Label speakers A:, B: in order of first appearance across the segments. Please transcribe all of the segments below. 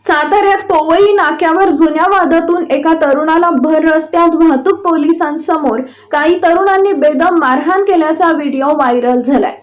A: साताऱ्यात पोवई नाक्यावर जुन्या वादातून एका तरुणाला भर रस्त्यात वाहतूक पोलिसांसमोर काही तरुणांनी बेदम मारहाण केल्याचा व्हिडिओ व्हायरल झालाय.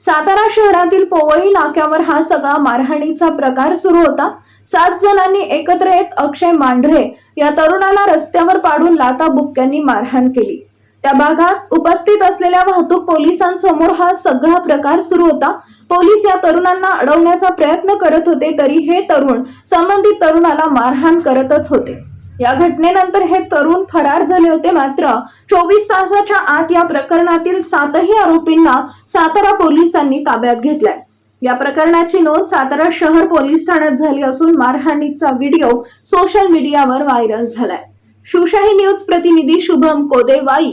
A: सातारा शहरातील पोवई नाक्यावर हा सगळा मारहाणीचा प्रकार सुरू होता. सात जणांनी एकत्र येत अक्षय मांढरे या तरुणाला रस्त्यावर पाडून लाता बुक्क्यांनी मारहाण केली. त्या भागात उपस्थित असलेल्या वाहतूक पोलिसांसमोर हा सगळा प्रकार सुरू होता. पोलीस या तरुणांना अडवण्याचा प्रयत्न करत होते तरी हे तरुण संबंधित तरुणाला मारहाण करतच होते. या घटनेनंतर हे तरुण फरार झाले होते. मात्र चोवीस तासाच्या आत या प्रकरणातील सातही आरोपींना सातारा पोलिसांनी ताब्यात घेतलाय. या प्रकरणाची नोंद सातारा शहर पोलीस ठाण्यात झाली असून मारहाणीचा व्हिडिओ सोशल मीडियावर व्हायरल झालाय. शिवशाही न्यूज प्रतिनिधी शुभम कोदेवाई.